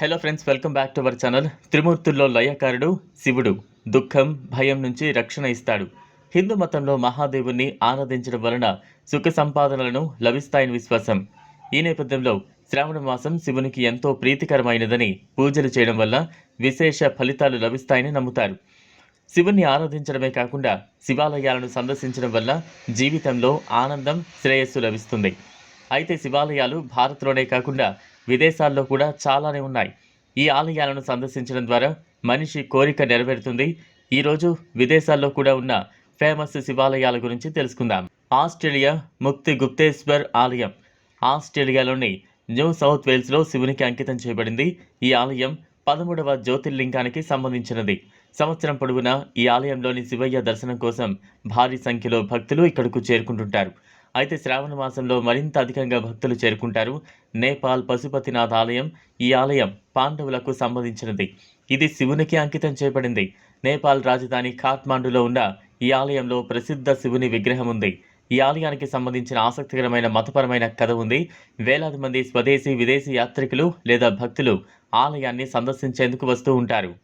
Hello friends welcome back to our channel త్రిమూర్తుల్లో లయకారుడు శివుడు దుఃఖం భయం నుంచి రక్షణ ఇస్తాడు. హిందూ మతంలో మహాదేవుణ్ణి ఆరాధించడం వలన సుఖ సంపాదనలను లభిస్తాయని విశ్వాసం. ఈ నేపథ్యంలో శ్రావణ మాసం శివునికి ఎంతో ప్రీతికరమైనదని పూజలు చేయడం వల్ల విశేష ఫలితాలు లభిస్తాయని నమ్ముతారు. శివుణ్ణి ఆరాధించడమే కాకుండా శివాలయాలను సందర్శించడం వల్ల జీవితంలో ఆనందం శ్రేయస్సు లభిస్తుంది. అయితే శివాలయాలు భారత్లోనే కాకుండా విదేశాల్లో కూడా చాలానే ఉన్నాయి. ఈ ఆలయాలను సందర్శించడం ద్వారా మనిషి కోరిక నెరవేరుతుంది. ఈరోజు విదేశాల్లో కూడా ఉన్న ఫేమస్ శివాలయాల గురించి తెలుసుకుందాం. ఆస్ట్రేలియా ముక్తి గుప్తేశ్వర్ ఆలయం. ఆస్ట్రేలియాలోని న్యూ సౌత్ వేల్స్లో శివునికి అంకితం చేయబడింది. ఈ ఆలయం పదమూడవ జ్యోతిర్లింగానికి సంబంధించినది. సంవత్సరం పొడవునా ఈ ఆలయంలోని శివయ్య దర్శనం కోసం భారీ సంఖ్యలో భక్తులు ఇక్కడకు చేరుకుంటుంటారు. అయితే శ్రావణ మాసంలో మరింత అధికంగా భక్తులు చేరుకుంటారు. నేపాల్ పశుపతినాథ్ ఆలయం ఈ ఆలయం పాండవులకు సంబంధించినది. ఇది శివునికి అంకితం చేయబడింది. నేపాల్ రాజధాని కాఠ్మాండులో ఉన్న ఈ ఆలయంలో ప్రసిద్ధ శివుని విగ్రహం ఉంది. ఈ ఆలయానికి సంబంధించిన ఆసక్తికరమైన మతపరమైన కథ ఉంది. వేలాది మంది స్వదేశీ విదేశీ యాత్రికులు లేదా భక్తులు ఆలయాన్ని సందర్శించేందుకు వస్తూ ఉంటారు.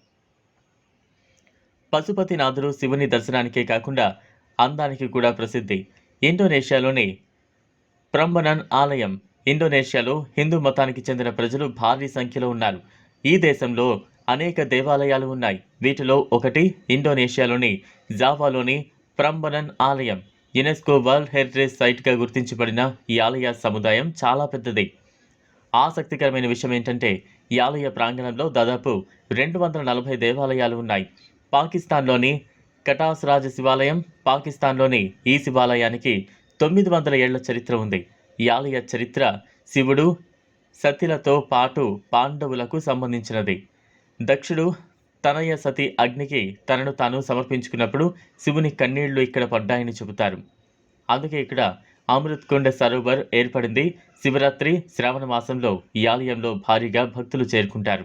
పశుపతినాథుడు శివుని దర్శనానికే కాకుండా అందానికి కూడా ప్రసిద్ధి. ఇండోనేషియాలోని ప్రంబనన్ ఆలయం. ఇండోనేషియాలో హిందూ మతానికి చెందిన ప్రజలు భారీ సంఖ్యలో ఉన్నారు. ఈ దేశంలో అనేక దేవాలయాలు ఉన్నాయి. వీటిలో ఒకటి ఇండోనేషియాలోని జావాలోని ప్రంబనన్ ఆలయం. యునెస్కో వరల్డ్ హెరిటేజ్ సైట్గా గుర్తించబడిన ఈ ఆలయ సముదాయం చాలా పెద్దది. ఆసక్తికరమైన విషయం ఏంటంటే ఈ ఆలయ ప్రాంగణంలో దాదాపు రెండు వందల నలభై దేవాలయాలు ఉన్నాయి. పాకిస్తాన్లోని కటాస్ రాజ శివాలయం పాకిస్తాన్లోని ఈ శివాలయానికి తొమ్మిది వందల ఏళ్ళ చరిత్ర ఉంది. ఈ ఆలయ చరిత్ర శివుడు సతిలతో పాటు పాండవులకు సంబంధించినది. దక్షుడు తనయ సతి అగ్నికి తనను తాను సమర్పించుకున్నప్పుడు శివుని కన్నీళ్ళు ఇక్కడ పడ్డాయని చెబుతారు. అందుకే ఇక్కడ అమృత్కుండ సరోవర్ ఏర్పడింది. శివరాత్రి శ్రావణ మాసంలో ఈ ఆలయంలో భారీగా భక్తులు చేరుకుంటారు.